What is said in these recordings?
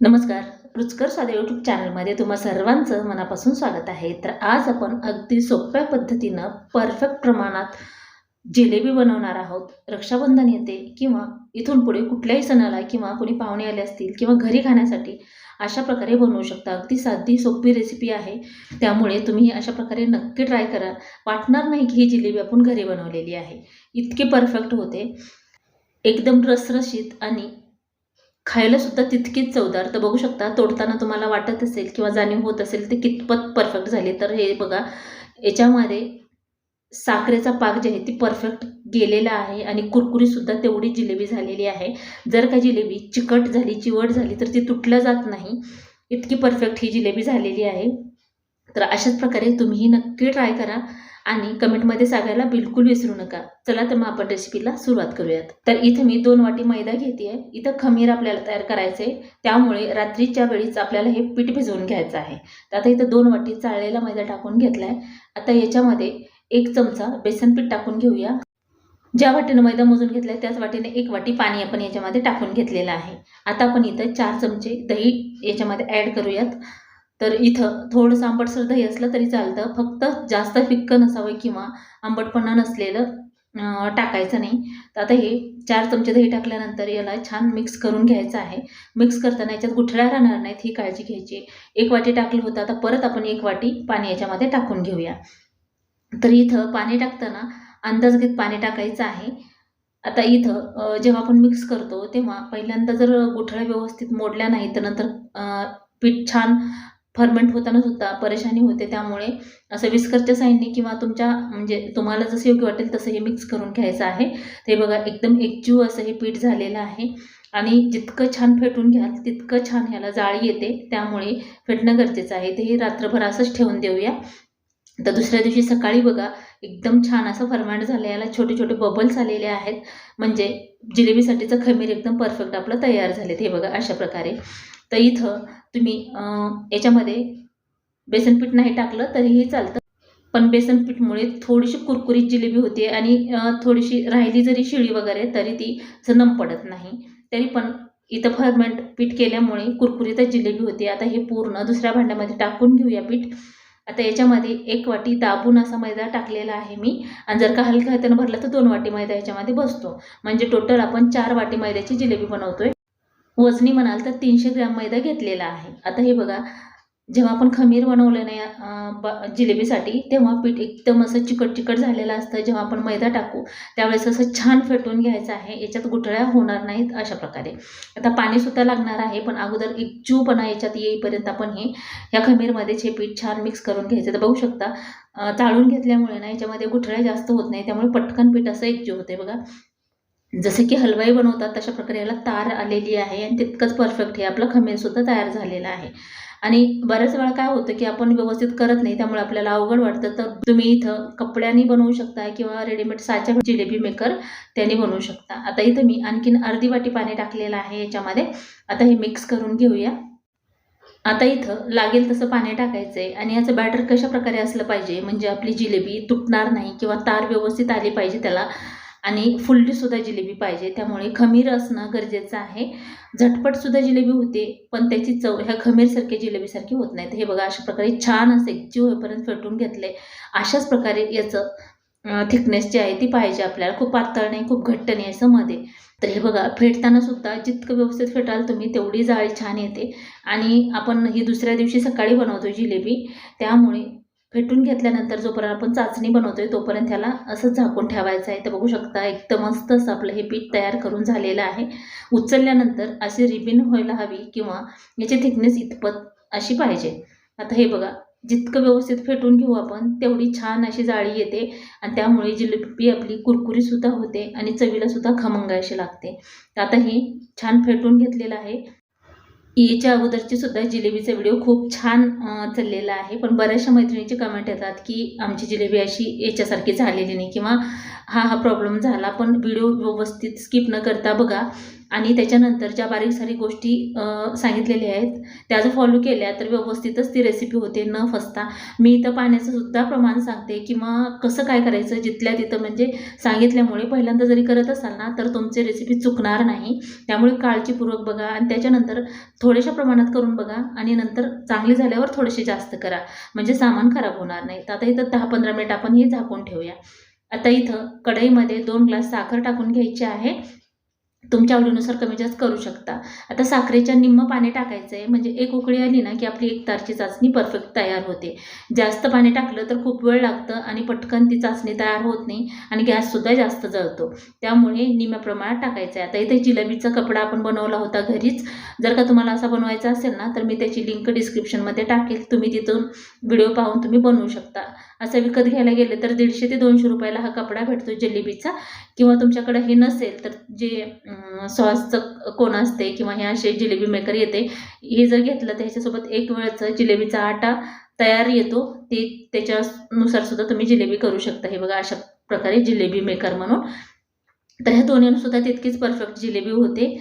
नमस्कार. रुचकर साधे यूट्यूब चॅनलमध्ये तुम्हा सर्वांचं मनापासून स्वागत आहे. तर आज आपण अगदी सोप्या पद्धतीनं परफेक्ट प्रमाणात जिलेबी बनवणार आहोत. रक्षाबंधन येते किंवा इथून पुढे कुठल्याही सणाला किंवा कोणी पाहुणे आले असतील किंवा घरी खाण्यासाठी अशा प्रकारे बनवू शकता. अगदी साधी सोपी रेसिपी आहे. त्यामुळे तुम्ही अशा प्रकारे नक्की ट्राय करा. वाटणार नाही की ही जिलेबी आपण घरी बनवलेली आहे. इतकी परफेक्ट होते. एकदम रसरशीत आणि खायला सुद्धा तितकीच चवदार. तर बघू शकता तोडताना तुम्हाला वाटत असेल किंवा जाणीव होत असेल ते कितपत परफेक्ट झाले. तर हे बघा याच्यामध्ये साखरेचा पाक जे आहे ती परफेक्ट गेलेला आहे आणि कुरकुरीसुद्धा तेवढी जिलेबी झालेली आहे. जर का जिलेबी चिकट झाली चिवट झाली तर ती तुटल्या जात नाही. इतकी परफेक्ट ही जिलेबी झालेली आहे. तर अशाच प्रकारे तुम्हीही नक्की ट्राय करा. आणि कमेंटमध्ये सांगायला बिलकुल विसरू नका. चला तर मग आपण रेसिपीला सुरुवात करूयात. तर इथे मी दोन वाटी मैदा घेते आहे इथं खमीर आपल्याला तयार करायचं आहे त्यामुळे रात्रीच्या वेळीच आपल्याला हे पीठ भिजवून घ्यायचं आहे. तर आता इथं दोन वाटी चाळलेला मैदा टाकून घेतला आहे आता याच्यामध्ये एक चमचा बेसन पीठ टाकून घेऊया. ज्या वाटीनं मैदा मोजून घेतला आहे त्याच वाटीने एक वाटी पाणी आपण याच्यामध्ये टाकून घेतलेलं आहे. आता आपण इथं चार चमचे दही याच्यामध्ये ॲड करूयात. तर इथं थोडंसं आंबटसर दही असलं तरी चालतं. फक्त जास्त फिक्कं नसावं किंवा आंबटपणा नसलेलं टाकायचं नाही. तर आता हे चार चमचे दही टाकल्यानंतर याला छान मिक्स करून घ्यायचं आहे. मिक्स करताना याच्यात गुठळ्या राहणार नाहीत ही काळजी घ्यायची. एक वाटी टाकलं होतं आता परत आपण एक वाटी पाणी याच्यामध्ये टाकून घेऊया. तर इथं पाणी टाकताना अंदाज घेत पाणी टाकायचं आहे. आता इथं जेव्हा आपण मिक्स करतो तेव्हा पहिल्यांदा जर गुठळ्या व्यवस्थित मोडल्या नाही तर नंतर पीठ छान फर्मेंट होताना सुद्धा परेशानी होते. त्यामुळे असं विस्करच्या साईडने किंवा तुमच्या म्हणजे तुम्हाला जसं योग्य वाटेल तसं हे मिक्स करून घ्यायचं आहे. ते बघा एकदम एकजीव असं हे पीठ झालेलं आहे. आणि जितकं छान फेटून घ्याल तितकं छान ह्याला जाळी येते. त्यामुळे फेटणं गरजेचं आहे. ते हे रात्रभर असंच ठेवून देऊया. तर दुसऱ्या दिवशी सकाळी बघा एकदम छान असं फर्मेंट झालं. याला छोटे छोटे बबल्स आलेले आहेत. म्हणजे जिलेबीसाठीचं खमीर एकदम परफेक्ट आपलं तयार झाले हे बघा अशा प्रकारे. तर इथं तुम्ही याच्यामध्ये बेसनपीठ नाही टाकलं तरीही चालतं. पण बेसनपीठमुळे थोडीशी कुरकुरीत जिलेबी होते आणि थोडीशी राहिली जरी शिळी वगैरे तरी ती नम पडत नाही. तरी पण इथं फर्मेंट पीठ केल्यामुळे कुरकुरीतच जिलेबी होते. आता हे पूर्ण दुसऱ्या भांड्यामध्ये टाकून घेऊया पीठ. आता याच्यामध्ये एक वाटी दाबून असा मैदा टाकलेला आहे मी. आणि जर का हलका हातानं भरला तर दोन वाटी मैदा याच्यामध्ये बसतो. म्हणजे टोटल आपण चार वाटी मैद्याची जिलेबी बनवतोय. वजनी म्हणाल तर तीनशे ग्रॅम मैदा घेतलेला आहे. आता हे बघा जेव्हा आपण खमीर बनवलं नाही ब- जिलेबीसाठी तेव्हा पीठ एकदम असं चिकट चिकट झालेलं असतं. जेव्हा आपण मैदा टाकू त्यावेळेस असं छान फेटून घ्यायचं आहे. याच्यात गुठळ्या होणार नाहीत अशा प्रकारे. आता पाणीसुद्धा लागणार आहे पण अगोदर एक जीवपणा याच्यात येईपर्यंत आपण हे ह्या खमीरमध्येच हे पीठ छान मिक्स करून घ्यायचं. तर बघू शकता चाळून घेतल्यामुळे ना याच्यामध्ये गुठळ्या जास्त होत नाही त्यामुळे पटकन पीठ असं एकजीव होते बघा. जसे की हलवाई बनवतात तशा प्रकारे याला तार आलेली आहे आणि तितकंच परफेक्ट हे आपलं खमीरसुद्धा तयार झालेलं आहे. आणि बऱ्याच वेळा काय होतं की आपण व्यवस्थित करत नाही त्यामुळे आपल्याला अवघड वाटतं. तर तुम्ही इथं कपड्यानी बनवू शकता किंवा रेडीमेड साच्या जिलेबी मेकर त्याने बनवू शकता. आता इथं मी आणखीन अर्धी वाटी पाणी टाकलेलं आहे याच्यामध्ये. आता हे मिक्स करून घेऊया. आता इथं लागेल तसं पाणी टाकायचं आहे आणि याचं बॅटर कशा प्रकारे असलं पाहिजे म्हणजे आपली जिलेबी तुटणार नाही किंवा तार व्यवस्थित आली पाहिजे त्याला आणि फुललीसुद्धा जिलेबी पाहिजे. त्यामुळे खमीर असणं गरजेचं आहे. झटपटसुद्धा जिलेबी होते पण त्याची चव ह्या खमीरसारखी जिलेबीसारखी होत नाही तर हे बघा अशा प्रकारे छान असे एकजीव होईपर्यंत फेटून घेतले. अशाच प्रकारे याचं थिकनेस जी आहे ती पाहिजे आपल्याला. खूप पातळ नाही खूप घट्ट नाही असं मध्ये. तर हे बघा फेटताना सुद्धा जितकं व्यवस्थित फेटाल तुम्ही तेवढी जाळी छान येते. आणि आपण ही दुसऱ्या दिवशी सकाळी बनवतो जिलेबी. त्यामुळे फेटून घेतल्यानंतर जोपर्यंत आपण चाचणी बनवतोय तोपर्यंत त्याला असं झाकून ठेवायचं आहे. तर बघू शकता एकदम मस्त असं आपलं हे पीठ तयार करून झालेलं आहे. उचलल्यानंतर अशी रिबिन व्हायला हवी किंवा याची थिकनेस इतपत अशी पाहिजे. आता हे बघा जितकं व्यवस्थित फेटून घेऊ आपण तेवढी छान अशी जाळी येते आणि त्यामुळे जिलेबी आपली कुरकुरीसुद्धा होते आणि चवीलासुद्धा खमंग अशी लागते. तर आता हे छान फेटून घेतलेलं आहे. याच्या अगोदरची सुद्धा जिलेबीचा व्हिडिओ खूप छान चाललेला आहे. पण बऱ्याचशा मैत्रिणीचे कमेंट येतात की आमची जिलेबी अशी याच्यासारखी झालेली नाही किंवा हा हा प्रॉब्लेम झाला पण व्हिडिओ व्यवस्थित स्किप न करता बघा आणि त्याच्यानंतर ज्या बारीक सारी गोष्टी सांगितलेल्या आहेत. त्या जर फॉलो केल्या तर व्यवस्थितच ती रेसिपी होते न फसता. मी इथं पाण्याचं सुद्धा प्रमाण सांगते किंवा कसं काय करायचं जिथल्या तिथं म्हणजे सांगितल्यामुळे पहिल्यांदा जरी करत असाल ना तर तुमची रेसिपी चुकणार नाही. त्यामुळे काळजीपूर्वक बघा आणि त्याच्यानंतर थोड्याशा प्रमाणात करून बघा आणि नंतर चांगली झाल्यावर थोडेसे जास्त करा. म्हणजे सामान खराब होणार नाही. तर आता इथं दहा पंधरा मिनिट आपण हे झाकून ठेवूया. आता इथं कढईमध्ये दोन ग्लास साखर टाकून घ्यायची आहे. तुमच्या आवडीनुसार कमी जास्त करू शकता. आता साखरेच्या निम्म पाणी टाकायचं आहे म्हणजे एक उकळी आली ना की आपली एक तारची चाचणी परफेक्ट तयार होते. जास्त पाणी टाकलं तर खूप वेळ लागतं आणि पटकन ती चाचणी तयार होत नाही आणि गॅससुद्धा जास्त जळतो. त्यामुळे निम्म्या प्रमाणात टाकायचं आहे आता इथे जिलेबीचा कपडा आपण बनवला होता घरीच. जर का तुम्हाला असा बनवायचा असेल ना तर मी त्याची लिंक डिस्क्रिप्शनमध्ये टाकेल. तुम्ही तिथून व्हिडिओ पाहून तुम्ही बनवू शकता. असं विकत घ्यायला गेले तर दीडशे ते दोनशे रुपयाला हा कपडा भेटतो जिलेबीचा. किंवा तुमच्याकडे हे नसेल तर जे सॉसचं कोण असते किंवा हे असे जिलेबी मेकर येते हे जर घेतलं तर ह्याच्यासोबत एक वेळचं जिलेबीचा आटा तयार येतो. ते त्याच्यानुसार सुद्धा तुम्ही जिलेबी करू शकता. हे बघा अशा प्रकारे जिलेबी मेकर म्हणून. तर ह्या दोन्हीनं सुद्धा तितकीच परफेक्ट जिलेबी होते.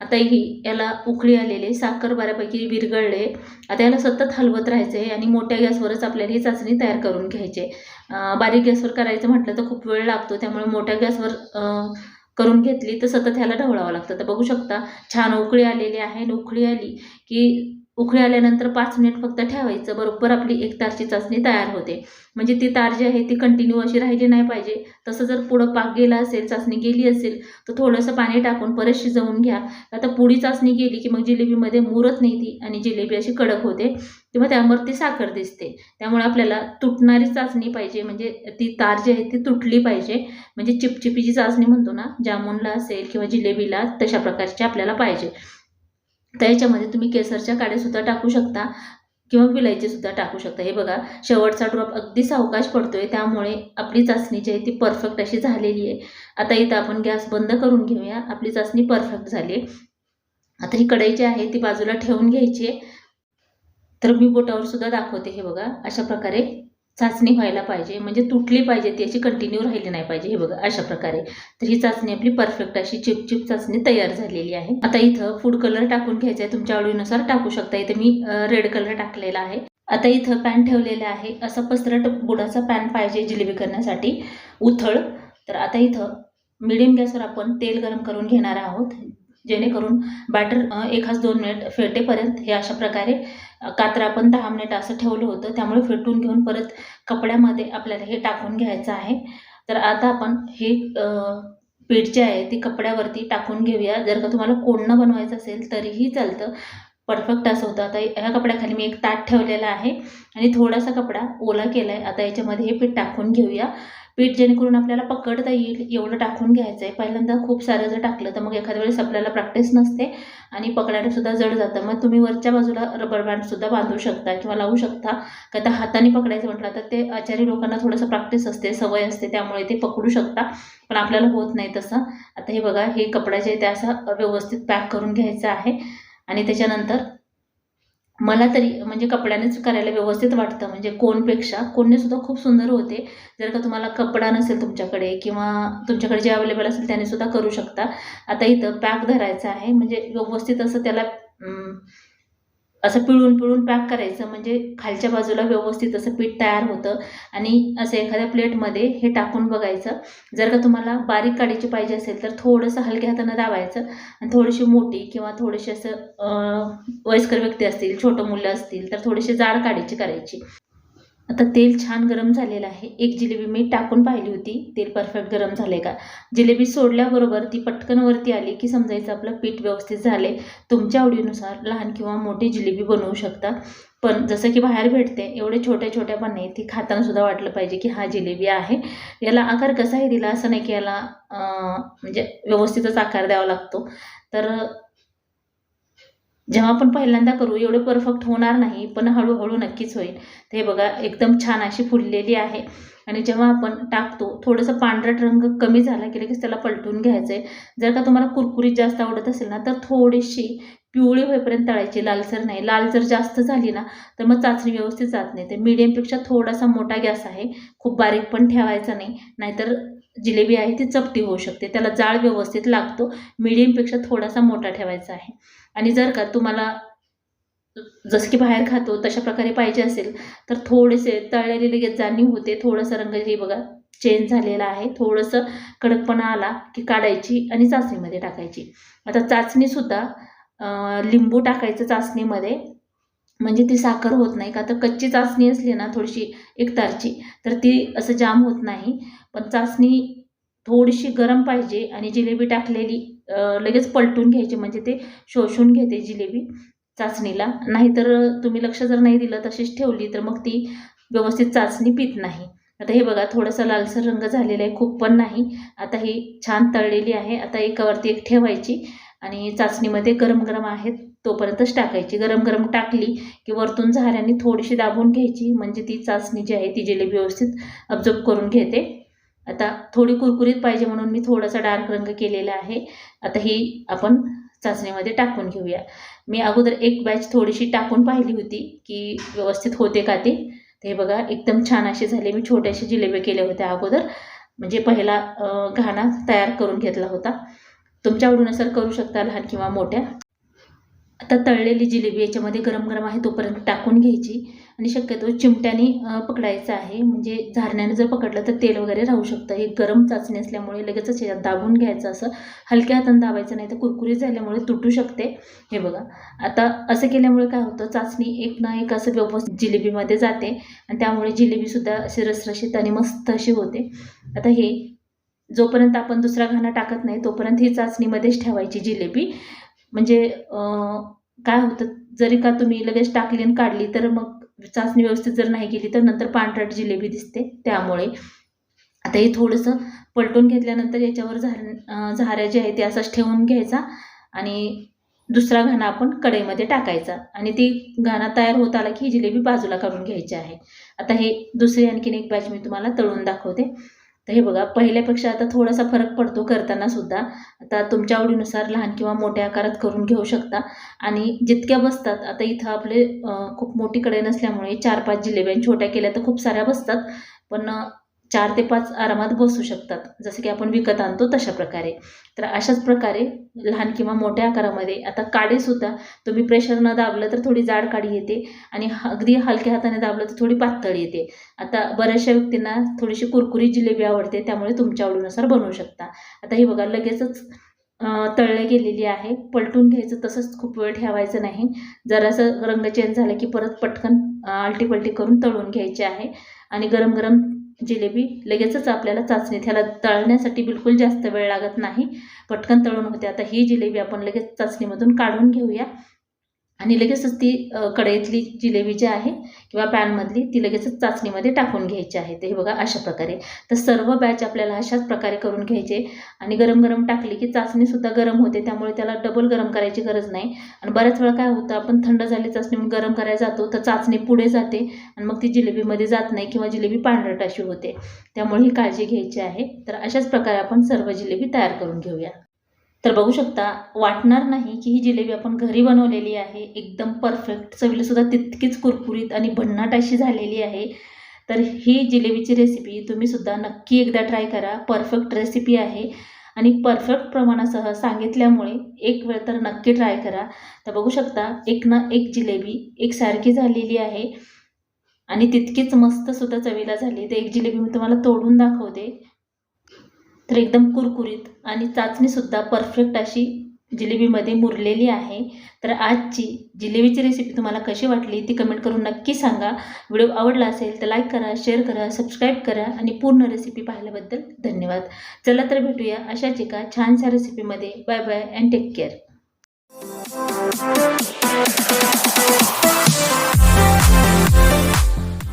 आता ही याला उकळी आलेले साखर बऱ्यापैकी विरघळले आता याला सतत हलवत राहायचं आहे आणि मोठ्या गॅसवरच आपल्याला ही चाचणी तयार करून घ्यायची बारीक गॅसवर करायचं म्हटलं तर खूप वेळ लागतो. त्यामुळे मोठ्या गॅसवर करून घेतली तर सतत ह्याला ढवळावं लागतं. तर बघू शकता छान उकळी आलेली आहे आणि उकळी आली की उकळी आल्यानंतर पाच मिनिट फक्त ठेवायचं. बरोबर आपली एक तारची चाचणी तयार होते. म्हणजे ती तार जी आहे ती कंटिन्यू अशी राहिली नाही पाहिजे. तसं जर पुढं पाक गेला असेल चाचणी गेली असेल तर थोडंसं पाणी टाकून परत शिजवून घ्या. आता पुढी चाचणी गेली की मग जिलेबीमध्ये मुरत नाही ती आणि जिलेबी अशी कडक होते किंवा त्यावर ती साखर दिसते. त्यामुळे आपल्याला तुटणारी चाचणी पाहिजे. म्हणजे ती तार जी आहे ती तुटली पाहिजे. म्हणजे चिपचिपीची चाचणी म्हणतो ना जामुनला असेल किंवा जिलेबीला तशा प्रकारची आपल्याला पाहिजे. तर याच्यामध्ये तुम्ही केसरच्या काड्यासुद्धा टाकू शकता किंवा विलायचीसुद्धा टाकू शकता. हे बघा शेवटचा ड्रॉप अगदी सावकाश पडतोय त्यामुळे आपली चाचणी जी आहे ती परफेक्ट अशी झालेली आहे. आता इथं आपण गॅस बंद करून घेऊया. आपली चाचणी परफेक्ट झाली आता ही कढई जी आहे ती बाजूला ठेवून घ्यायची आहे. तर मी बोटावर सुद्धा दाखवते हे बघा अशा प्रकारे चाचणी व्हायला पाहिजे म्हणजे तुटली पाहिजे ती अशी कंटिन्यू राहिली नाही पाहिजे हे बघा अशा प्रकारे. तर ही चाचणी आपली परफेक्ट अशी चिपचिप चाचणी तयार झालेली आहे. आता इथं फूड कलर टाकून घ्यायचा आहे तुमच्या आवडीनुसार टाकू शकता. इथे मी रेड कलर टाकलेला आहे. आता इथं पॅन ठेवलेला आहे. असं पसरट बुडाचा पॅन पाहिजे जिलेबी करण्यासाठी. उथळ. तर आता इथं मिडियम गॅसवर आपण तेल गरम करून घेणार आहोत. जेणेकरून बॅटर एक एखाद दोन मिनिट फेटेपर्यंत हे अशा प्रकारे कात्र आपण दहा मिनिट असं ठेवलं होतं. त्यामुळे फेटून घेऊन परत कपड्यामध्ये आपल्याला हे टाकून घ्यायचं आहे. तर आता आपण हे पीठ जे आहे ते कपड्यावरती टाकून घेऊया. जर का तुम्हाला कोणनं बनवायचं असेल तरीही चालतं. परफेक्ट असं होतं. आता ह्या कपड्याखाली मी एक ताट ठेवलेला आहे. आणि थोडासा कपडा ओला केला आहे आता याच्यामध्ये हे पीठ टाकून घेऊया. पीठ जेणेकरून आपल्याला पकडता येईल एवढं टाकून घ्यायचं आहे पहिल्यांदा खूप सारं जर टाकलं तर मग एखाद्या वेळेस आपल्याला प्रॅक्टिस नसते आणि पकडायलासुद्धा जड जातं. मग तुम्ही वरच्या बाजूला रबर बँडसुद्धा बांधू शकता किंवा लावू शकता. का त्या हाताने पकडायचं म्हटलं तर ते आचारी लोकांना थोडंसं प्रॅक्टिस असते सवय असते त्यामुळे ते पकडू शकता. पण आपल्याला होत नाही तसं. आता हे बघा हे कपडा जे आहे ते असं व्यवस्थित पॅक करून घ्यायचं आहे. आणि त्याच्यानंतर मला तरी म्हणजे कपड्यानेच करायला व्यवस्थित वाटतं. म्हणजे कोणपेक्षा कोणने सुद्धा खूप सुंदर होते. जर का तुम्हाला कपडा नसेल तुमच्याकडे किंवा तुमच्याकडे जे अवेलेबल असेल त्याने सुद्धा करू शकता. आता इथं पॅक धरायचं आहे. म्हणजे व्यवस्थित असं त्याला असं पिळून पिळून पॅक करायचं म्हणजे खालच्या बाजूला व्यवस्थित असं पीठ तयार होतं आणि असं एखाद्या प्लेटमध्ये हे टाकून बघायचं. जर का तुम्हाला बारीक काढायची पाहिजे असेल तर थोडंसं हलक्या हातानं दाबायचं आणि थोडीशी मोठी किंवा थोडीशी असं वयस्कर व्यक्ती असतील छोटं मुलं असतील तर थोडीशी जाड काढायची करायची. आता तेल छान गरम झालेलं आहे. एक जिलेबी मी टाकून पाहिली होती. तेल परफेक्ट गरम झाले का? जिलेबी सोडल्याबरोबर ती पटकन वरती आली की समजायचं आपलं पीठ व्यवस्थित झाले तुमच्या आवडीनुसार लहान किंवा मोठी जिलेबी बनवू शकता. पण जसं की बाहेर भेटते एवढे छोट्या छोट्या पण नाही ती खाताना सुद्धा वाटलं पाहिजे की हा जिलेबी आहे. याला आकार कसाही दिला असं नाही की याला म्हणजे व्यवस्थितच आकार द्यावा लागतो. तर जेव्हा आपण पहिल्यांदा करू एवढं परफेक्ट होणार नाही पण हळूहळू नक्कीच होईल. ते बघा एकदम छान अशी फुललेली आहे. आणि जेव्हा आपण टाकतो थोडंसं पांढरट रंग कमी झाला की लगेच त्याला पलटून घ्यायचं आहे जर का तुम्हाला कुरकुरीत जास्त आवडत असेल ना तर थोडीशी पिवळी होईपर्यंत तळायची लालसर नाही. लाल जर जास्त झाली ना तर मग चाचणी व्यवस्थित जात नाही. ते मीडियमपेक्षा थोडासा मोठा गॅस आहे. खूप बारीक पण ठेवायचा नाही. नाहीतर जिलेबी आहे ती चपटी होऊ शकते. त्याला जाळ व्यवस्थित लागतो. मिडियमपेक्षा थोडासा मोठा ठेवायचा आहे. आणि जर का तुम्हाला जसं की बाहेर खातो तशा प्रकारे पाहिजे असेल तर थोडेसे तळलेले लगेच जाणीव होते. थोडंसं रंग हे बघा चेंज झालेला आहे. थोडंसं कडकपणा आला की काढायची आणि चाचणीमध्ये टाकायची. आता चाचणीसुद्धा लिंबू टाकायचं चाचणीमध्ये म्हणजे ती साखर होत नाही का? तर कच्ची चाचणी असली ना थोडीशी एकतारची तर ती असं जाम होत नाही. पण चाचणी थोडीशी गरम पाहिजे आणि जिलेबी टाकलेली लगेच पलटून घ्यायची म्हणजे ते शोषून घेते जिलेबी चाचणीला नाहीतर तुम्ही लक्ष जर नाही दिलं तशीच ठेवली तर मग ती व्यवस्थित चाचणी पित नाही. आता हे बघा थोडासा लालसर रंग झालेला आहे खूप पण नाही. आता ही छान तळलेली आहे. आता एकावरती एक ठेवायची आणि चाचणीमध्ये गरम गरम आहेत. तोपर्यंतच टाकायची. गरम गरम टाकली की वरतून झाऱ्याने थोडीशी दाबून घ्यायची. म्हणजे ती चाचणी जी आहे ती जिलेबी व्यवस्थित अब्झॉर्ब करून घेते. आता थोडी कुरकुरीत पाहिजे म्हणून मी थोडासा डार्क रंग केलेला आहे. आता ही आपण चाचणीमध्ये टाकून घेऊया. मी अगोदर एक बॅच थोडीशी टाकून पाहिली होती की व्यवस्थित होते का ते. हे बघा एकदम छान असे झाले. मी छोट्याशी जिलेबी केल्या होत्या अगोदर. म्हणजे पहिला घाणा तयार करून घेतला होता. तुमच्या आवडीनुसार करू शकता लहान किंवा मोठ्या. आता तळलेली जिलेबी याच्यामध्ये गरम गरम आहे तोपर्यंत टाकून घ्यायची. आणि शक्यतो चिमट्याने पकडायचं आहे. म्हणजे झारण्याने जर पकडलं तर तेल वगैरे राहू शकतं. हे गरम चाचणी असल्यामुळे लगेचच याच्यात दाबून घ्यायचं असं. हलक्या हाताने दाबायचं नाही तर कुरकुरीत झाल्यामुळे तुटू शकते. हे बघा. आता असं केल्यामुळे काय होतं? चाचणी एक ना एक असं व्यवस्थित जिलेबीमध्ये जाते. आणि त्यामुळे जिलेबीसुद्धा अशी रसरशीत आणि मस्त अशी होते. आता हे जोपर्यंत आपण दुसरा घाणा टाकत नाही तोपर्यंत ही चाचणीमध्येच ठेवायची जिलेबी. म्हणजे काय होतं जरी का तुम्ही लगेच टाकली आणि काढली तर मग चाचणी व्यवस्थित जर नाही केली तर नंतर पांढरट जिलेबी दिसते त्यामुळे. आता हे थोडंसं पलटून घेतल्यानंतर याच्यावर झार झाऱ्या जे आहे ते असंच ठेवून घ्यायचा आणि दुसरा घाणा आपण कढईमध्ये टाकायचा आणि ती घाणा तयार होत आला की ही जिलेबी बाजूला काढून घ्यायची आहे. आता हे दुसरी आणखीन एक बॅच मी तुम्हाला तळून दाखवते. तर हे बघा पहिल्यापेक्षा आता थोडासा फरक पडतो करताना सुद्धा. आता तुमच्या आवडीनुसार लहान किंवा मोठ्या आकारात करून घेऊ शकता. आणि जितक्या बसतात आता इथं आपले खूप मोठी कडे नसल्यामुळे चार पाच जिलेब्या आणि छोट्या केल्या तर खूप साऱ्या बसतात. पण चार ते पाच आरामात बसू शकतात. जसं की आपण विकत आणतो तशा प्रकारे. तर अशाच प्रकारे लहान किंवा मोठ्या आकारामध्ये आता काडीसुद्धा तुम्ही प्रेशर न दाबलं तर थोडी जाड काडी येते आणि अगदी हलक्या हाताने दाबलं तर थोडी पातळ येते. आता बऱ्याचशा व्यक्तींना थोडीशी कुरकुरी जिलेबी आवडते त्यामुळे तुमच्या आवडीनुसार बनवू शकता. आता ही बघा लगेचच तळले गेलेली आहे. पलटून घ्यायचं तसंच खूप वेळ ठेवायचं नाही. जरासं रंग चेंज झाला की परत पटकन आलटी पलटी करून तळून घ्यायची आहे. आणि गरम गरम जिलेबी लगेचच आपल्याला चाचणीत ह्याला तळण्यासाठी बिलकुल जास्त वेळ लागत नाही. पटकन तळून होते. आता ही जिलेबी आपण लगेच चाचणीमधून काढून घेऊया. आणि लगेचच ती कढईतली जिलेबी जी आहे किंवा पॅनमधली ती लगेचच चाचणीमध्ये टाकून घ्यायची आहे. ते हे बघा अशा प्रकारे. तर सर्व बॅच आपल्याला अशाच प्रकारे करून घ्यायचे. आणि गरम गरम टाकली की चाचणीसुद्धा गरम होते. त्यामुळे त्याला डबल गरम करायची गरज नाही. आणि बऱ्याच वेळा काय होतं आपण थंड झाली चाचणी म्हणून गरम करायला जातो तर चाचणी पुढे जाते आणि मग ती जिलेबीमध्ये जात नाही किंवा जिलेबी पांढरट अशी होते. त्यामुळे ही काळजी घ्यायची आहे. तर अशाच प्रकारे आपण सर्व जिलेबी तयार करून घेऊया. तर बघू शकता वाटणार नाही की ही जिलेबी आपण घरी बनवलेली आहे. एकदम परफेक्ट चवीलासुद्धा तितकीच कुरकुरीत आणि भन्नाट अशी झालेली आहे. तर ही जिलेबीची रेसिपी तुम्हीसुद्धा नक्की एकदा ट्राय करा. परफेक्ट रेसिपी आहे. आणि परफेक्ट प्रमाणासह सांगितल्यामुळे एक वेळ तर नक्की ट्राय करा. तर बघू शकता एक ना एक जिलेबी एकसारखी झालेली आहे. आणि तितकीच मस्तसुद्धा चवीला झाली. तर एक जिलेबी मी तुम्हाला तोडून दाखवते. तर एकदम कुरकुरीत आणि चाचणीसुद्धा परफेक्ट अशी जिलेबीमध्ये मुरलेली आहे. तर आजची जिलेबीची रेसिपी तुम्हाला कशी वाटली ती कमेंट करून नक्की सांगा. व्हिडिओ आवडला असेल तर लाईक करा शेअर करा सबस्क्राईब करा आणि पूर्ण रेसिपी पाहिल्याबद्दल धन्यवाद. चला तर भेटूया अशाच एका छानशा रेसिपीमध्ये bye bye and take care